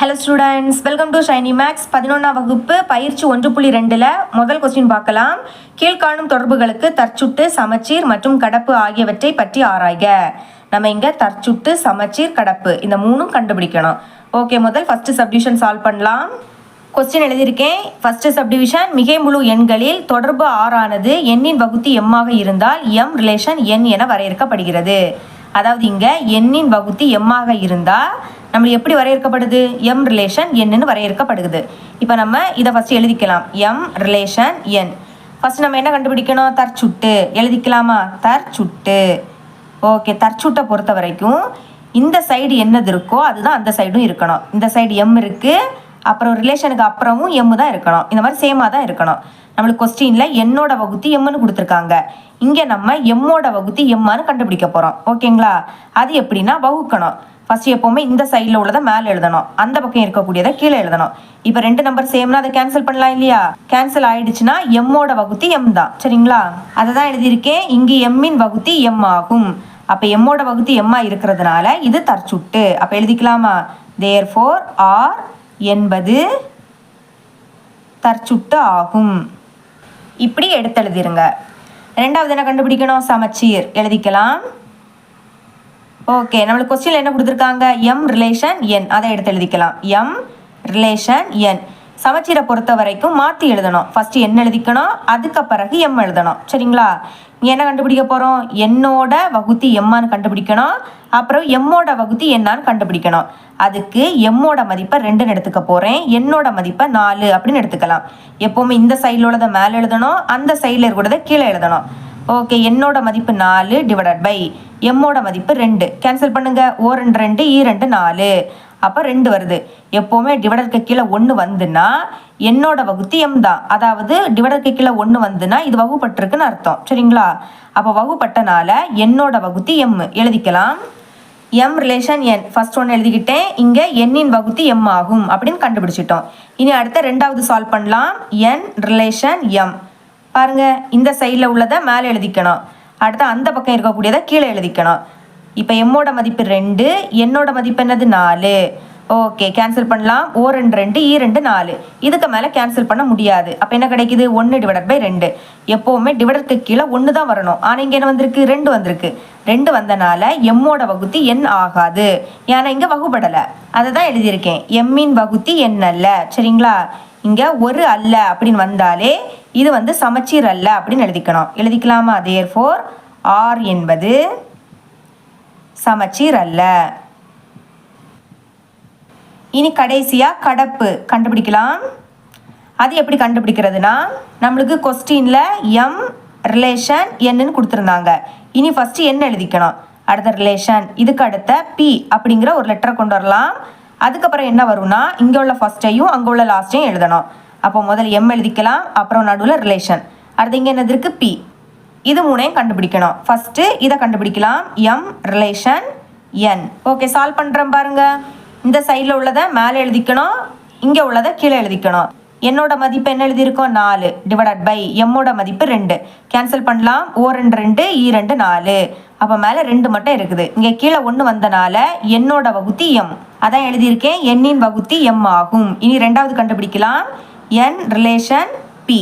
Hello students welcome to Shiny Max பதினொன்றாம் வகுப்பு பயிற்சி ஒன்று புள்ளி ரெண்டில் முதல் கொஸ்டின் பார்க்கலாம். கீழ்காணும் தொடர்புகளுக்கு தற்சுட்டு சமச்சீர் மற்றும் கடப்பு ஆகியவற்றை பற்றி ஆராய்க. நம்ம இங்கே தற்சுட்டு சமச்சீர் கடப்பு. இந்த மூணும் கண்டுபிடிக்கணும். ஓகே முதல் ஃபஸ்ட்டு சப்டிவிஷன் சால்வ் பண்ணலாம். கொஸ்டின் எழுதியிருக்கேன். ஃபஸ்ட்டு சப்டிவிஷன் மிகை முழு எண்களில் தொடர்பு ஆறானது எண்ணின் வகுத்தி எம்மாக இருந்தால் எம் ரிலேஷன் எண் என வரையறுக்கப்படுகிறது. அதாவது இங்கே எண்ணின் வகுத்தி எம்மாக இருந்தால் நம்ம எப்படி வரையறுக்கப்படுது? M relation எண்ணுன்னு வரையறுக்கப்படுது. இப்போ நம்ம இதை ஃபஸ்ட்டு எழுதிக்கலாம். எம் ரிலேஷன் என் ஃபஸ்ட் நம்ம என்ன கண்டுபிடிக்கணும்? தற்சுட்டு. எழுதிக்கலாமா? தற்சுட்டு. ஓகே தற்சுட்டை பொறுத்த வரைக்கும் இந்த சைடு என்னது இருக்கோ அதுதான் அந்த சைடும் இருக்கணும். இந்த சைடு எம் இருக்குது அப்புறம் ரிலேஷனுக்கு அப்புறமும் எம்மு தான் இருக்கணும். இந்த மாதிரி சேமாக தான் இருக்கணும். நம்மளுக்கு கொஸ்டினில் என்னோட வகுத்தி எம்முன்னு கொடுத்துருக்காங்க. இங்கே நம்ம எம்மோட வகுத்தி எம்மான்னு கண்டுபிடிக்க போகிறோம் ஓகேங்களா? அது எப்படின்னா வகுக்கணும். ஃபர்ஸ்ட் எப்போவுமே இந்த சைடில் உள்ளதை மேலே எழுதணும். அந்த பக்கம் இருக்கக்கூடியதை கீழே எழுதணும். இப்போ ரெண்டு நம்பர் சேம்னா அதை கேன்சல் பண்ணலாம் இல்லையா? கேன்சல் ஆயிடுச்சுன்னா எம்மோட வகுத்தி எம் தான். சரிங்களா? அதை தான் எழுதியிருக்கேன். இங்கே எம்மின் வகுத்தி எம் ஆகும். அப்போ எம்மோட வகுத்தி எம்மா இருக்கிறதுனால இது தற்சுட்டு. அப்போ எழுதிக்கலாமா? தேர் ஃபோர் ஆர் என்பது தற்சுட்டு ஆகும். இப்படி எடுத்து எழுதிருங்க ரெண்டாவது என்ன கண்டுபிடிக்கணும்? சமச்சீர். எழுதிக்கலாம். ஓகே நம்மளுக்கு கொஸ்டின் என்ன கொடுத்துருக்காங்க? எம் ரிலேஷன் என் அதை எடுத்து எழுதிக்கலாம். எம் ரிலேஷன் என் சமச்சீரை பொறுத்த வரைக்கும் மாற்றி எழுதணும். ஃபஸ்ட்டு என் எழுதிக்கணும்? அதுக்கு பிறகு எம் எழுதணும். சரிங்களா? என்ன கண்டுபிடிக்க போகிறோம் என்னோட வகுத்தி எம்மான்னு கண்டுபிடிக்கணும். அப்புறம் எம்மோட வகுத்தி என்னான்னு கண்டுபிடிக்கணும். அதுக்கு எம்மோட மதிப்பை ரெண்டுன்னு எடுத்துக்க போகிறேன் என்னோட மதிப்பை நாலு அப்படின்னு எடுத்துக்கலாம். எப்போவுமே இந்த சைடில் உள்ளதை மேலே எழுதணும். அந்த சைடில் இருக்கிறத கீழே எழுதணும். ஓகே என்னோட மதிப்பு நாலு டிவைடட் பை எம்மோட மதிப்பு ரெண்டு. கேன்சல் பண்ணுங்க. ஓ ரெண்டு ரெண்டு ஈ ரெண்டு நாலு. அப்போ ரெண்டு வருது. எப்போவுமே டிவைடருக்கு கீழே ஒன்று வந்துன்னா என்னோட வகுத்து எம் தான். அதாவது டிவைடருக்கு கீழே ஒன்று வந்துன்னா இது வகுப்பட்டிருக்குன்னு அர்த்தம். சரிங்களா? அப்போ வகுப்பட்டனால என்னோட வகுத்தி எம் எழுதிக்கலாம். எம் ரிலேஷன் என் ஃபர்ஸ்ட் ஒன்று எழுதிக்கிட்டேன். இங்கே எண்ணின் வகுத்து எம் ஆகும் அப்படின்னு கண்டுபிடிச்சிட்டோம். இனி அடுத்த ரெண்டாவது சால்வ் பண்ணலாம். என் ரிலேஷன் எம் பாருங்க இந்த சைடில் உள்ளதை மேலே எழுதிக்கணும். அடுத்து அந்த பக்கம் இருக்கக்கூடியதை கீழே எழுதிக்கணும். இப்போ எம்மோட மதிப்பு ரெண்டு என்னோட மதிப்பு என்னது நாலு? ஓகே கேன்சல் பண்ணலாம். ஓ ரெண்டு ரெண்டு ஈ ரெண்டு நாலு. இதுக்கு மேலே கேன்சல் பண்ண முடியாது. அப்போ என்ன கிடைக்குது? ஒன்று டிவைட் பை ரெண்டு. எப்போவுமே டிவைடருக்கு கீழே ஒன்று தான் வரணும். ஆனால் இங்கே என்ன வந்திருக்கு? ரெண்டு வந்திருக்கு. ரெண்டு வந்தனால எம்மோட வகுத்தி எண் ஆகாது. ஏன்னா இங்கே வகுப்படலை. அதை தான் எழுதியிருக்கேன் எம்மின் வகுத்தி எண் அல்ல. சரிங்களா? இங்கே ஒரு அல்ல அப்படின்னு வந்தாலே இது வந்து சமச்சீர் அல்ல அப்படின்னு எழுதிக்கணும். எழுதிக்கலாமா? தேர் ஃபோர் ஆர் என்பது சமச்சீர் அல்ல இனி கடைசியாக கடப்பு கண்டுபிடிக்கலாம். அது எப்படி கண்டுபிடிக்கிறதுனா நம்மளுக்கு கொஸ்டினில் எம் ரிலேஷன் என்னன்னு கொடுத்துருந்தாங்க. இனி ஃபஸ்ட்டு என்ன எழுதிக்கணும். அடுத்த ரிலேஷன் இதுக்கு அடுத்த பி அப்படிங்கிற ஒரு லெட்டரை கொண்டு வரலாம். அதுக்கப்புறம் என்ன வரும்னா இங்கே உள்ள ஃபஸ்ட்டையும் அங்கே உள்ள லாஸ்ட்டையும் எழுதணும். அப்போ முதல்ல எம் எழுதிக்கலாம் அப்புறம் நடுவில் ரிலேஷன் அடுத்து இங்கே என்னது இருக்குது பி இது மூணையும் கண்டுபிடிக்கணும். ஃபஸ்ட்டு இதை கண்டுபிடிக்கலாம். M relation N okay solve பண்ணுறேன் பாருங்க. இந்த சைடில் உள்ளதை மேலே எழுதிக்கணும். இங்கே உள்ளதை கீழே எழுதிக்கணும். என்னோட மதிப்பு என்ன எழுதியிருக்கோம்? நாலு. டிவைடட் பை எம்மோட மதிப்பு ரெண்டு. கேன்சல் பண்ணலாம். ஓ ரெண்டு ரெண்டு ஈ ரெண்டு நாலு. அப்போ மேலே ரெண்டு மட்டும் இருக்குது. இங்கே கீழே ஒன்று வந்தனால என்னோட வகுத்தி எம் அதான் எழுதியிருக்கேன். எண்ணின் வகுத்தி எம் ஆகும். இனி ரெண்டாவது கண்டுபிடிக்கலாம். என் ரிலேஷன் பி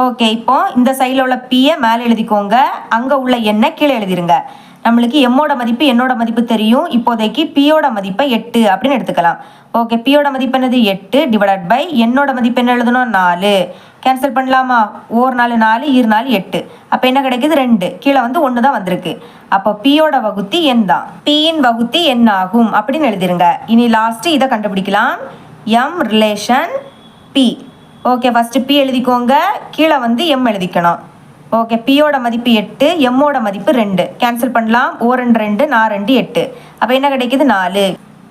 ஓகே இப்போ இந்த சைடில் உள்ள பியை மேலே எழுதிக்கோங்க. அங்கே உள்ள எண்ணை கீழே எழுதிருங்க. நம்மளுக்கு எம்மோட மதிப்பு என்னோட மதிப்பு தெரியும். இப்போதைக்கு பியோட மதிப்பை எட்டு அப்படின்னு எடுத்துக்கலாம். ஓகே பியோட மதிப்பு என்னது? எட்டு டிவைட் பை என்னோட மதிப்பு என்ன எழுதணும் நாலு. கேன்சல் பண்ணலாமா? ஓர் நாலு நாலு இரு நாலு எட்டு. அப்போ என்ன கிடைக்குது? ரெண்டு. கீழே வந்து ஒன்று தான் வந்திருக்கு. அப்போ பியோட வகுத்தி என் தான். பியின் வகுத்தி என் ஆகும் அப்படின்னு எழுதிருங்க. இனி லாஸ்ட்டு இதை கண்டுபிடிக்கலாம். M relation P okay first P எழுதிக்கோங்க. கீழே வந்து எம் எழுதிக்கணும். ஓகே பியோட மதிப்பு எட்டு எம்மோட மதிப்பு ரெண்டு. கேன்சல் பண்ணலாம். ஓ ரெண்டு ரெண்டு நான் ரெண்டு எட்டு. அப்போ என்ன கிடைக்கிது? நாலு.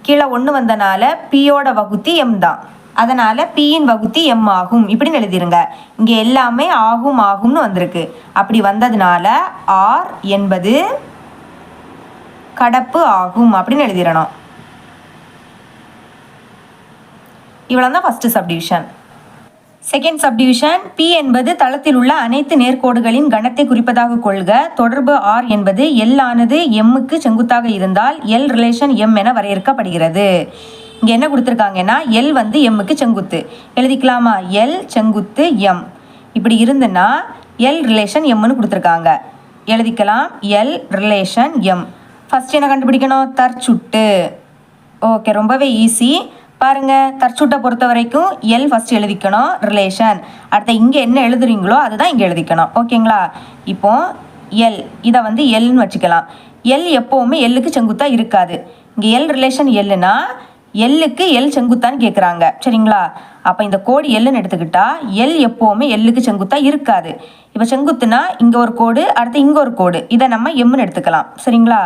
கீழே ஒன்று வந்தனால பியோட வகுத்தி எம் தான். அதனால் பியின் வகுத்தி எம் ஆகும். இப்படின்னு எழுதிருங்க. இங்கே எல்லாமே ஆகும் ஆகும்னு வந்திருக்கு. அப்படி வந்ததுனால ஆர் என்பது கடப்பு ஆகும் அப்படின்னு எழுதிடணும். இவ்வளோ தான் first subdivision second subdivision P என்பது தளத்தில் உள்ள அனைத்து நேர்கோடுகளின் கணத்தை குறிப்பதாக கொள்க. தொடர்பு ஆர் என்பது எல் ஆனது எம்முக்கு செங்குத்தாக இருந்தால் எல் ரிலேஷன் எம் என வரையறுக்கப்படுகிறது. இங்கே என்ன கொடுத்துருக்காங்கன்னா எல் வந்து எம்முக்கு செங்குத்து. எழுதிக்கலாமா? எல் செங்குத்து எம் இப்படி இருந்துன்னா எல் ரிலேஷன் எம்னு கொடுத்துருக்காங்க. எழுதிக்கலாம் எல் ரிலேஷன் எம் ஃபஸ்ட் என்ன கண்டுபிடிக்கணும்? தற்சுட்டு. ஓகே ரொம்பவே ஈஸி பாருங்க தற்சூட்டை பொறுத்த வரைக்கும் எல் ஃபஸ்ட் எழுதிக்கணும் ரிலேஷன் அடுத்த இங்கே என்ன எழுதுறீங்களோ அதுதான் இங்கே எழுதிக்கணும். ஓகேங்களா? இப்போ எல் இதை வந்து எல்னு வச்சுக்கலாம். எல் எப்போவுமே எல்லுக்கு செங்குத்தாக இருக்காது. இங்கே எல் ரிலேஷன் எல்லுனா எல்லுக்கு எல் செங்குத்தான்னு கேட்குறாங்க சரிங்களா? அப்போ இந்த கோடு எல்லுன்னு எடுத்துக்கிட்டா எல் எப்போவுமே எல்லுக்கு செங்குத்தாக இருக்காது. இப்போ செங்குத்துனா இங்கே ஒரு கோடு அடுத்து இங்கே ஒரு கோடு. இதை நம்ம எம்னு எடுத்துக்கலாம். சரிங்களா?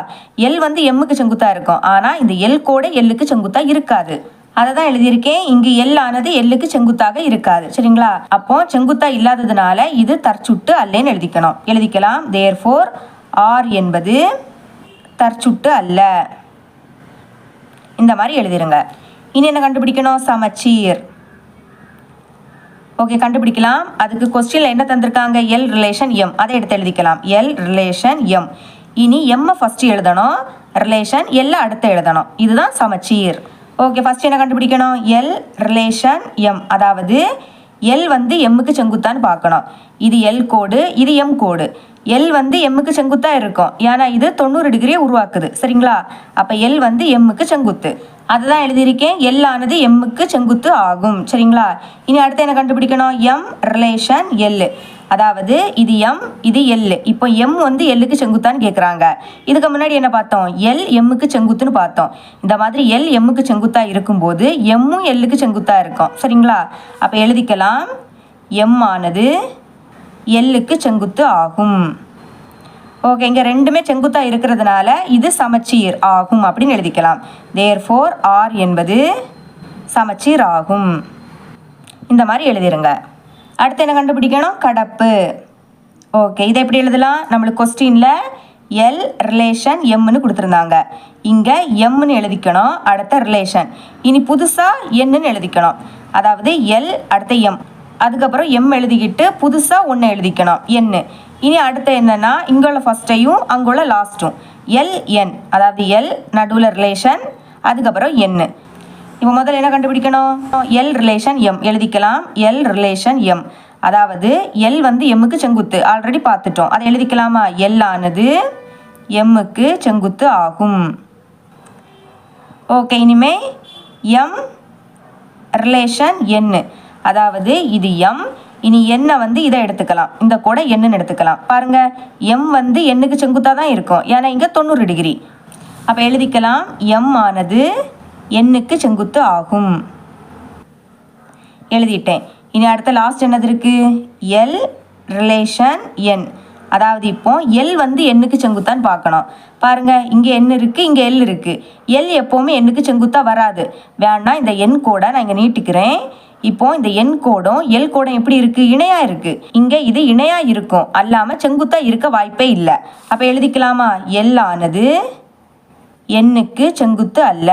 எல் வந்து எம்முக்கு செங்குத்தாக இருக்கும். ஆனால் இந்த எல் கோடு எல்லுக்கு செங்குத்தாக இருக்காது. அதை தான் எழுதியிருக்கேன். இங்கு எல் ஆனது எல்லுக்கு செங்குத்தாக இருக்காது. சரிங்களா? அப்போ செங்குத்தா இல்லாததுனால இது தற்சுட்டு அல்லேன்னு எழுதிக்கணும். எழுதிக்கலாம். தேர் ஃபோர் ஆர் என்பது தற்சுட்டு அல்ல. இந்த மாதிரி எழுதிருங்க. இனி என்ன கண்டுபிடிக்கணும்? சமச்சீர். ஓகே கண்டுபிடிக்கலாம். அதுக்கு கொஸ்டினில் என்ன தந்திருக்காங்க? எல் ரிலேஷன் எம் அதை எடுத்து எழுதிக்கலாம். எல் ரிலேஷன் எம் இனி எம்மை ஃபஸ்ட்டு எழுதணும். ரிலேஷன் எல்லை அடுத்து எழுதணும். இதுதான் சமச்சீர். ஓகே ஃபஸ்ட் என்ன கண்டுபிடிக்கணும்? எல் ரிலேஷன் எம் அதாவது எல் வந்து எம்முக்கு செங்குத்தான்னு பார்க்கணும். இது எல் கோடு இது எம் கோடு. எல் வந்து எம்முக்கு செங்குத்தாக இருக்கும். ஏன்னா இது தொண்ணூறு டிகிரியை உருவாக்குது. சரிங்களா? அப்போ எல் வந்து எம்முக்கு செங்குத்து. அதுதான் எழுதியிருக்கேன். எல் ஆனது எம்முக்கு செங்குத்து ஆகும். சரிங்களா? இனி அடுத்து என்ன கண்டுபிடிக்கணும்? எம் ரிலேஷன் எல் அதாவது இது எம் இது எல் இப்போ எம் வந்து எல்லுக்கு செங்குத்தான்னு கேட்குறாங்க இதுக்கு முன்னாடி என்ன பார்த்தோம்? எல் எம்முக்கு செங்குத்துன்னு பார்த்தோம். இந்த மாதிரி எல் எம்முக்கு செங்குத்தா இருக்கும்போது எம்மும் எல்லுக்கு செங்குத்தா இருக்கும். சரிங்களா? அப்போ எழுதிக்கலாம். எம் ஆனது எல்லுக்கு செங்குத்து ஆகும். ஓகே இங்கே ரெண்டுமே செங்குத்தாக இருக்கிறதுனால இது சமச்சீர் ஆகும் அப்படின்னு எழுதிக்கலாம். தேர் ஃபோர் ஆர் என்பது சமச்சீர் ஆகும். இந்த மாதிரி எழுதிருங்க. அடுத்து என்ன கண்டுபிடிக்கணும்? கடப்பு. ஓகே இதை எப்படி எழுதலாம்? நம்மளுக்கு கொஸ்டினில் எல் ரிலேஷன் எம்னு கொடுத்துருந்தாங்க. இங்கே எம்னு எழுதிக்கணும் அடுத்த ரிலேஷன் இனி புதுசாக என்னன்னு எழுதிக்கணும். அதாவது எல் அடுத்த எம் அதுக்கப்புறம் எம் எழுதிக்கிட்டு புதுசாக ஒன்று எழுதிக்கணும் என்னு இனி அடுத்து என்னன்னா இங்குள்ள ஃபஸ்ட்டையும் அங்குள்ள லாஸ்ட்டும் எல் என் அதாவது எல் நடுவில் ரிலேஷன் அதுக்கப்புறம் என்னு இப்போ முதல்ல என்ன கண்டுபிடிக்கணும்? எல் ரிலேஷன் எம் எழுதிக்கலாம். எல் ரிலேஷன் எம் அதாவது எல் வந்து எம்முக்கு செங்குத்து. ஆல்ரெடி பார்த்துட்டோம். அதை எழுதிக்கலாமா? எல் ஆனது எம்முக்கு செங்குத்து ஆகும். ஓகே இனிமே எம் ரிலேஷன் என்னு அதாவது இது எம் இனி எண்ணை வந்து இதை எடுத்துக்கலாம். இந்த கூட எண்ணுன்னு எடுத்துக்கலாம். பாருங்க எம் வந்து எண்ணுக்கு செங்குத்தாக தான் இருக்கும். ஏன்னா இங்கே தொண்ணூறு டிகிரி அப்போ எழுதிக்கலாம். எம் ஆனது எண்ணுக்கு செங்குத்து ஆகும்? எழுதிட்டேன். இனி அடுத்த லாஸ்ட் என்னது இருக்கு? எல் ரிலேஷன் என் அதாவது இப்போ எல் வந்து எண்ணுக்கு செங்குத்தான்னு பார்க்கணும். பாருங்க இங்கே எண் இருக்கு இங்கே எல் இருக்கு. எல் எப்போவுமே எண்ணுக்கு செங்குத்தா வராது. வேணா இந்த எண் கோடை நான் இங்கே நீட்டிக்கிறேன். இப்போ இந்த எண் கோடும் எல் கோடும் எப்படி இருக்கு? இணையா இருக்கு. இங்க இது இணையா இருக்கும். அல்லாம செங்குத்தா இருக்க வாய்ப்பே இல்லை. அப்ப எழுதிக்கலாமா? எல் ஆனது எண்ணுக்கு செங்குத்து அல்ல.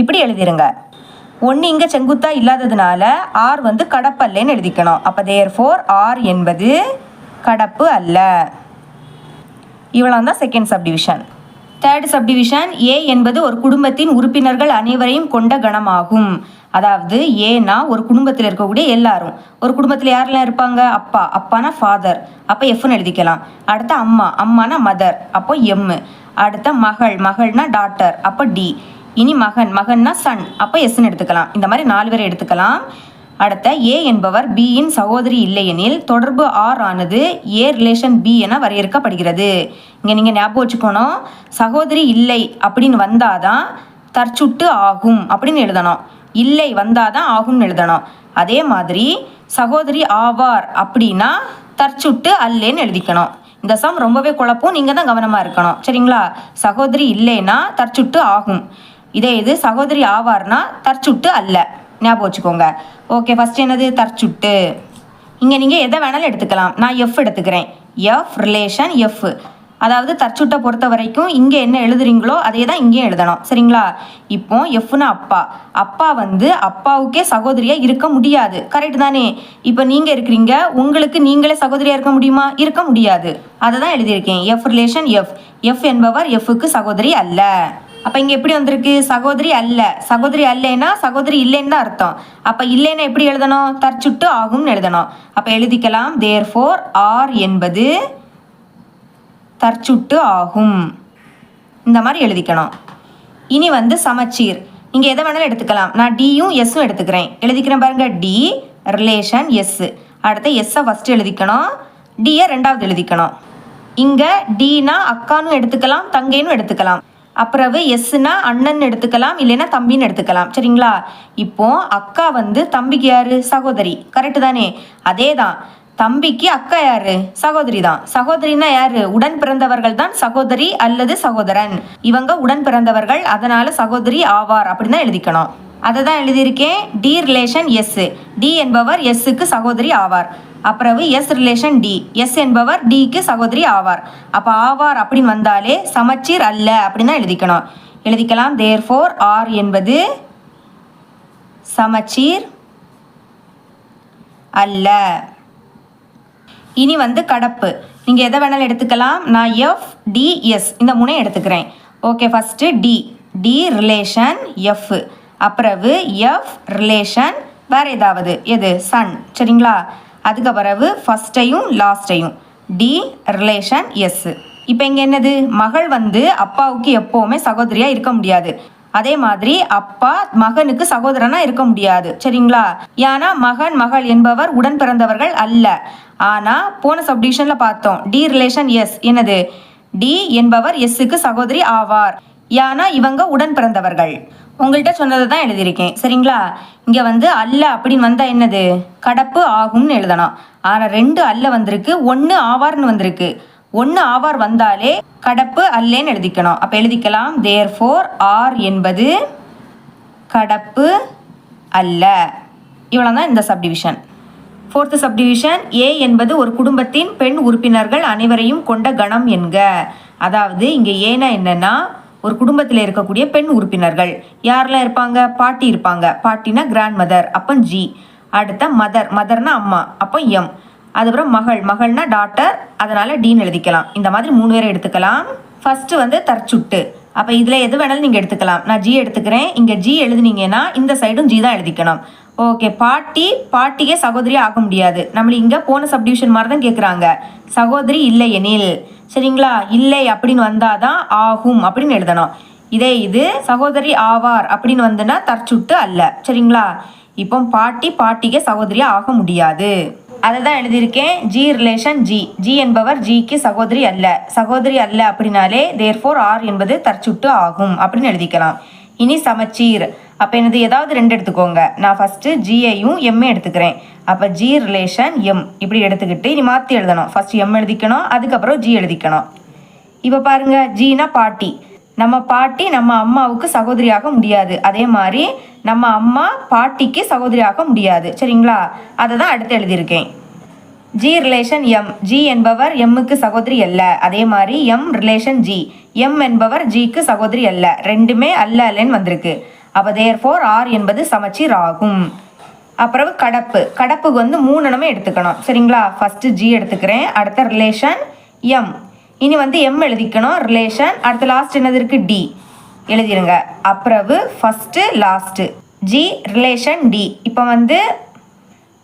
இப்படி எழுதிருங்க. ஒன்று இங்கே செங்குத்தா இல்லாததுனால ஆர் வந்து கடப்பல்லேன்னு எழுதிக்கணும். அப்போ தேர் ஃபோர் ஆர் என்பது கடப்பு அல்ல. இவ்வளோ தான் second subdivision third subdivision A என்பது ஒரு குடும்பத்தின் உறுப்பினர்கள் அனைவரையும் கொண்ட கணமாகும். அதாவது ஏனா ஒரு குடும்பத்தில் இருக்கக்கூடிய எல்லாரும். ஒரு குடும்பத்தில் யாரெல்லாம் இருப்பாங்க? அப்பா அப்பானா ஃபாதர் அப்போ எஃப்னு எழுதிக்கலாம். அடுத்த அம்மா அம்மானா மதர் அப்போ எம்மு அடுத்த மகள் மகள்னா டாட்டர் அப்போ டி இனி மகன் மகன்னா சன். அப்போ எஸ்ன்னு எடுத்துக்கலாம். இந்த மாதிரி நாலு பேரை எடுத்துக்கலாம். அடுத்த ஏ என்பவர் பியின் சகோதரி இல்லையெனில் தொடர்பு ஆர் ஆனது ஏ ரிலேஷன் பி என வரையறுக்கப்படுகிறது. இங்கே நீங்கள் ஞாபகம் வச்சுக்கணும். சகோதரி இல்லை அப்படின்னு வந்தாதான் தற்சுட்டு ஆகும் அப்படின்னு எழுதணும். இல்லை வந்தாதான் ஆகும்னு எழுதணும். அதே மாதிரி சகோதரி ஆவார் அப்படின்னா தற்சுட்டு அல்லேன்னு எழுதிக்கணும். இந்த சம் ரொம்பவே குழப்பம். நீங்கள் தான் கவனமாக இருக்கணும். சரிங்களா? சகோதரி இல்லைன்னா தற்சுட்டு ஆகும். இதே இது சகோதரி ஆவார்னா தற்சுட்டு அல்ல. ஞாபகம் வச்சுக்கோங்க. ஓகே ஃபஸ்ட் என்னது? தற்சுட்டு. இங்கே நீங்கள் எதை வேணாலும் எடுத்துக்கலாம். நான் எஃப் எடுத்துக்கிறேன். எஃப் ரிலேஷன் எஃப் அதாவது தற்சுட்டை பொறுத்த வரைக்கும் இங்கே என்ன எழுதுறீங்களோ அதே தான் இங்கேயும் எழுதணும். சரிங்களா? இப்போ எஃப்னு அப்பா. அப்பா வந்து அப்பாவுக்கே சகோதரியாக இருக்க முடியாது. கரெக்ட் தானே? இப்போ நீங்கள் இருக்கிறீங்க உங்களுக்கு நீங்களே சகோதரியாக இருக்க முடியுமா? இருக்க முடியாது. அதை தான் எழுதியிருக்கேன். எஃப் ரிலேஷன் எஃப் எஃப் என்பவர் எஃப்க்கு சகோதரி அல்ல. அப்போ இங்கே எப்படி வந்திருக்கு? சகோதரி அல்ல. சகோதரி அல்லைன்னா சகோதரி இல்லைன்னு தான் அர்த்தம். அப்போ இல்லைன்னா எப்படி எழுதணும்? தற்சுட்டு ஆகும்னு எழுதணும். அப்போ எழுதிக்கலாம். தேர் ஃபோர் ஆர் என்பது தற்சுட்டு ஆகும். இந்த மாதிரி எழுதிக்கணும். இனி வந்து சமச்சீர். நீங்கள் எதை வேணாலும் எடுத்துக்கலாம். நான் டியும் எஸ்ஸும் எடுத்துக்கிறேன். எழுதிக்கிறேன் பாருங்க. டி ரிலேஷன் எஸ் அடுத்து எஸ்ஸை ஃபஸ்ட்டு எழுதிக்கணும். டியை ரெண்டாவது எழுதிக்கணும். இங்கே டீனா அக்கானும் எடுத்துக்கலாம் தங்கைன்னு எடுத்துக்கலாம். அப்புறவு எஸ்னா அண்ணன் எடுத்துக்கலாம் இல்லைன்னா தம்பின்னு எடுத்துக்கலாம். சரிங்களா? இப்போ அக்கா வந்து தம்பிக்கு யாரு? சகோதரி. கரெக்டு தானே? அதே தான் தம்பிக்கு அக்கா யாரு? சகோதரி தான். சகோதரின்னா யாரு? உடன் பிறந்தவர்கள் தான் சகோதரி அல்லது சகோதரன். இவங்க உடன் பிறந்தவர்கள் அதனால சகோதரி ஆவார் அப்படின்னு தான் எழுதிக்கணும். அதை தான் எழுதியிருக்கேன். டி ரிலேஷன் எஸ் டி என்பவர் எஸ்ஸுக்கு சகோதரி ஆவார். அப்புறவு எஸ் ரிலேஷன் டி எஸ் என்பவர் டிக்கு சகோதரி ஆவார். அப்போ ஆவார் அப்படின்னு வந்தாலே சமச்சீர் அல்ல அப்படின்னு தான் எழுதிக்கணும். எழுதிக்கலாம். தேர் ஃபோர் ஆர் என்பது சமச்சீர் அல்ல. இனி வந்து கடப்பு. நீங்கள் எதை வேணாலும் எடுத்துக்கலாம். நான் எஃப் டி எஸ் இந்த மூணையும் எடுத்துக்கிறேன். Okay first D D relation F அப்புறவு F relation வேறு ஏதாவது? எது? சன் சரிங்களா? அதுக்கு பிறகு ஃபஸ்ட்டையும் லாஸ்ட்டையும் டி ரிலேஷன் எஸ் இப்போ இங்கே என்னது? மகள் வந்து அப்பாவுக்கு எப்போவுமே சகோதரியாக இருக்க முடியாது. அதே மாதிரி அப்பா மகனுக்கு சகோதரனா இருக்க முடியாது. சரிங்களா? ஏன்னா மகன் மகள் என்பவர் உடன் பிறந்தவர்கள் அல்ல. ஆனால் போன சப்டிஷனில் பார்த்தோம். டி ரிலேஷன் எஸ் என்னது? டி என்பவர் எஸ்ஸுக்கு சகோதரி ஆவார். ஏன்னா இவங்க உடன் பிறந்தவர்கள். உங்கள்கிட்ட சொன்னதை தான் எழுதியிருக்கேன். சரிங்களா? இங்கே வந்து அல்ல அப்படின்னு வந்தால் என்னது? கடப்பு ஆகும்னு எழுதணும் ஆனால் ரெண்டு அல்ல வந்திருக்கு ஒன்று ஆவார்னு வந்திருக்கு. ஒன்று ஆவார் வந்தாலே கடப்பு அல்லேன்னு எழுதிக்கணும். அப்போ எழுதிக்கலாம். தேர் ஃபோர் ஆர் என்பது கடப்பு அல்ல. இவ்வளோ தான் இந்த சப்டிவிஷன் ஃபோர்த்து சப்டிவிஷன் ஏ என்பது ஒரு குடும்பத்தின் பெண் உறுப்பினர்கள் அனைவரையும் கொண்ட கணம் என்க. அதாவது இங்கே ஏனா என்னன்னா ஒரு குடும்பத்தில் இருக்கக்கூடிய பெண் உறுப்பினர்கள். யாரெல்லாம் இருப்பாங்க? பாட்டி இருப்பாங்க. பாட்டினா கிராண்ட் மதர் அப்போ ஜி அடுத்த மதர் மதர்னா அம்மா அப்போ எம் அதுக்கப்புறம் மகள். மகள்னா டாட்டர் அதனால டீன்னு எழுதிக்கலாம். இந்த மாதிரி மூணு பேரை எடுத்துக்கலாம். ஃபர்ஸ்ட் வந்து தற்சுட்டு. அப்போ இதில் எது வேணாலும் நீங்கள் எடுத்துக்கலாம். நான் ஜி எடுத்துக்கிறேன். இங்கே ஜி எழுதுனீங்கன்னா இந்த சைடும் ஜி தான் எழுதிக்கணும். ஓகே பாட்டி பாட்டியே சகோதரியே ஆக முடியாது. நம்மள இங்கே போன சப்டிவிஷன் மாதிரி தான் கேட்குறாங்க சகோதரி இல்லை எனில். சரிங்களா? இல்லை அப்படின்னு வந்தாதான் ஆகும் அப்படின்னு எழுதணும். இதே இது சகோதரி ஆவார் அப்படின்னு வந்துன்னா தற்சுட்டு அல்ல. சரிங்களா? இப்போ பாட்டி பாட்டிக்கு சகோதரி ஆக முடியாது. அதை தான் எழுதியிருக்கேன். ஜி ரிலேஷன் ஜி ஜி என்பவர் ஜிக்கு சகோதரி அல்ல. சகோதரி அல்ல அப்படின்னாலே தேர்ஃபோர் ஆர் என்பது தற்சுட்டு ஆகும் அப்படின்னு எழுதிக்கலாம். இனி சமச்சீர். அப்போ என்னது? ஏதாவது ரெண்டு எடுத்துக்கோங்க. நான் ஃபஸ்ட்டு ஜியையும் எம்ஏ எடுத்துக்கிறேன். அப்போ ஜி ரிலேஷன் எம் இப்படி எடுத்துக்கிட்டு இனி மாற்றி எழுதணும். ஃபஸ்ட்டு எம் எழுதிக்கணும் அதுக்கப்புறம் ஜி எழுதிக்கணும். இப்போ பாருங்க ஜீனா பாட்டி. நம்ம பாட்டி நம்ம அம்மாவுக்கு சகோதரியாக முடியாது. அதே மாதிரி நம்ம அம்மா பாட்டிக்கு சகோதரியாக முடியாது. சரிங்களா? அதை தான் அடுத்து எழுதியிருக்கேன். ஜி ரிலேஷன் எம் ஜி என்பவர் எம்முக்கு சகோதரி அல்ல. அதே மாதிரி எம் ரிலேஷன் ஜி எம் என்பவர் ஜிக்கு சகோதரி அல்ல. ரெண்டுமே அல்ல அல்லன்னு வந்திருக்கு. அப்போ தேர் ஃபோர் ஆர் என்பது சமச்சீர் ஆகும். அப்புறம் கடப்பு. கடப்புக்கு வந்து மூணுமே எடுத்துக்கணும். சரிங்களா? ஃபஸ்ட்டு ஜி எடுத்துக்கிறேன். அடுத்த ரிலேஷன் எம் இனி வந்து எம் எழுதிக்கணும். ரிலேஷன் அடுத்த லாஸ்ட் என்னது இருக்குது டி எழுதிருங்க. அப்புறவு first last G relation D இப்போ வந்து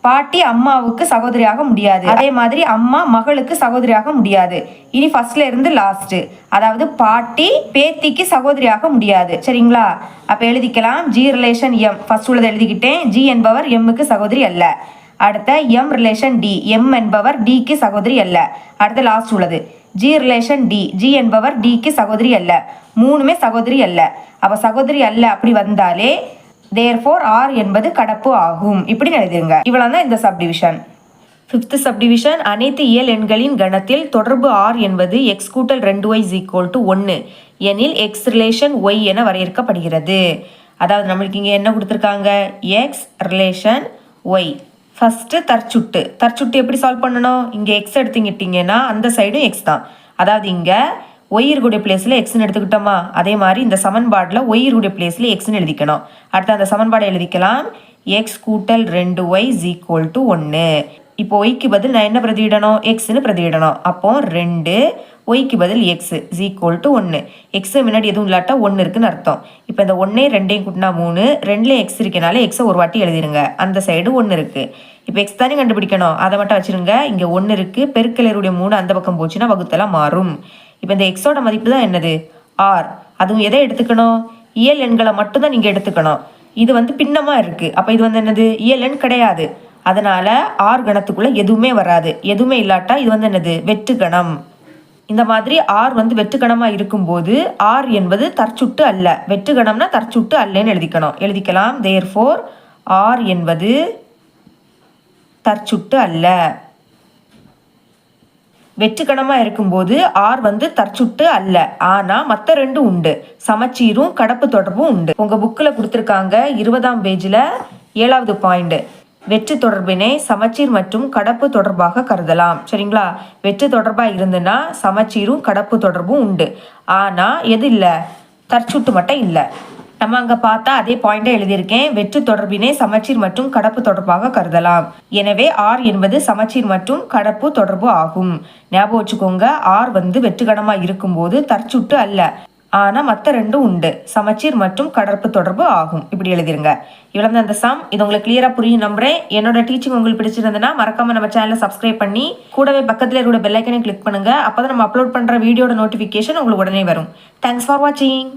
பாட்டி அம்மாவுக்கு சகோதரியாக முடியாது. அதே மாதிரி அம்மா மகளுக்கு சகோதரியாக முடியாது. இனி ஃபர்ஸ்ட்ல இருந்து லாஸ்ட் அதாவது பாட்டி பேத்திக்கு சகோதரியாக முடியாது. சரிங்களா? அப்ப எழுதிக்கலாம். ஜி ரிலேஷன் எம் ஃபர்ஸ்ட் உள்ளதை எழுதிக்கிட்டேன். ஜி என்பவர் எம்முக்கு சகோதரி அல்ல. அடுத்த எம் ரிலேஷன் டி எம் என்பவர் டிக்கு சகோதரி அல்ல. அடுத்த லாஸ்ட் உள்ளது. ஜி ரிலேஷன் டி ஜி என்பவர் டிக்கு சகோதரி அல்ல. மூணுமே சகோதரி அல்ல. அப்ப சகோதரி அல்ல அப்படி வந்தாலே தேர்ஃபோர் ஆர் என்பது கடப்பு ஆகும். இப்படி எழுதிருங்க. இவ்வளவு தான் இந்த சப்டிவிஷன் ஃபிஃப்த் சப்டிவிஷன் அனைத்து இயல் எண்களின் கணத்தில் தொடர்பு ஆர் என்பது எக்ஸ் கூட்டல் ரெண்டு ஒய் ஈக்குவல் டு ஒன்று எனில் எக்ஸ் ரிலேஷன் ஒய் என வரையறுக்கப்படுகிறது. அதாவது நம்மளுக்கு இங்கே என்ன கொடுத்துருக்காங்க? எக்ஸ் ரிலேஷன் ஒய் ஃபஸ்ட்டு தற்சுட்டு. தற்சுட்டு எப்படி சால்வ் பண்ணணும்? இங்கே எக்ஸ் எடுத்துக்கிட்டிங்கன்னா அந்த சைடும் எக்ஸ் தான். அதாவது இங்கே ஒய் இருக்கக்கூடிய பிளேஸில் எக்ஸ்னு எடுத்துக்கிட்டோமா? அதே மாதிரி இந்த சமன்பாடில் ஒய் இருக்கக்கூடிய பிளேஸில் எக்ஸ்னு எழுதிக்கணும். அடுத்து அந்த சமன்பாடை எழுதிக்கலாம். எக்ஸ் கூட்டல் ரெண்டு ஒய் ஈக்குவல் டு ஒன்று இப்போ ஒய்க்கு பதில் நான் என்ன பிரதியிடணும்? எக்ஸ்னு பிரதியிடணும். அப்போ ரெண்டு ஒய்க்கு பதில் எக்ஸ் இஸ் ஈக்குவல் டு ஒன்று எக்ஸு முன்னாடி எதுவும் இல்லாட்டா ஒன்று இருக்குன்னு அர்த்தம். இப்போ இந்த ஒன்றே ரெண்டையும் கூட்டினா மூணு. ரெண்டுலேயும் எக்ஸ் இருக்கனால எக்ஸை ஒரு வாட்டி எழுதிருங்க. அந்த சைடு ஒன்று இருக்குது இப்போ எக்ஸ் தானே கண்டுபிடிக்கணும்? அதை மட்டும் வச்சிருங்க. இங்கே ஒன்று இருக்குது பெருக்கலருடைய மூணு அந்த பக்கம் போச்சுன்னா வகுத்தெல்லாம் மாறும். இப்போ இந்த எக்ஸோட மதிப்பு தான் என்னது? ஆர் அதுவும் எதை எடுத்துக்கணும்? இயல் எண்களை மட்டும் தான் நீங்கள் எடுத்துக்கணும். இது வந்து பின்னமாக இருக்குது அப்போ இது வந்து என்னது? இயல் எண் கிடையாது. அதனால் ஆர் கணத்துக்குள்ளே எதுவுமே வராது. எதுவுமே இல்லாட்டா இது வந்து என்னது? வெற்று கணம். இந்த மாதிரி ஆர் வந்து வெற்றுக்கணமாக இருக்கும்போது ஆர் என்பது தற்சுட்டு அல்ல. வெற்றுக்கணம்னா தற்சுட்டு அல்லன்னு எழுதிக்கணும். எழுதிக்கலாம். தேர் ஃபோர் ஆர் என்பது தற்சுட்டு அல்ல. வெற்றுக்கணமாக இருக்கும்போது ஆர் வந்து தற்சுட்டு அல்ல. ஆனால் மற்ற ரெண்டும் உண்டு. சமச்சீரும் கடப்பு தொடர்பும் உண்டு. உங்கள் புக்கில் கொடுத்துருக்காங்க இருபதாம் பேஜில் ஏழாவது பாயிண்ட் வெற்று தொடர்பினை சமச்சீர் மற்றும் கடப்பு தொடர்பாக கருதலாம். சரிங்களா? வெற்று தொடர்பாக இருந்துன்னா சமச்சீரும் கடப்பு தொடர்பும் உண்டு. ஆனால் எது இல்லை? தற்சுட்டு மட்டும் இல்லை. நம்ம அங்கே பார்த்தா அதே பாயிண்டை எழுதியிருக்கேன். வெற்று தொடர்பினை சமச்சீர் மற்றும் கடப்பு தொடர்பாக கருதலாம். எனவே ஆர் என்பது சமச்சீர் மற்றும் கடப்பு தொடர்பு ஆகும். ஞாபகம் வச்சுக்கோங்க ஆர் வந்து வெற்றுக்கணமாக இருக்கும்போது தற்சுட்டு அல்ல. ஆனால் மற்ற ரெண்டும் உண்டு. சமச்சீர் மற்றும் கடற்பு தொடர்பு ஆகும். இப்படி எழுதிருங்க. இவ்வளவு அந்த சம் இது உங்களுக்கு கிளியராக புரியும் நம்புறேன். என்னோட டீச்சிங் உங்களுக்கு பிடிச்சிருந்ததுன்னா மறக்காம நம்ம சேனலை சப்ஸ்கிரைப் பண்ணி கூடவே பக்கத்தில் இருக்கிற பெல்லைக்கனை கிளிக் பண்ணுங்க. அப்போ நம்ம அப்லோட் பண்ணுற வீடியோட நோட்டிஃபிகேஷன் உங்களுக்கு உடனே வரும். தேங்க்ஸ் ஃபார் வாட்சிங்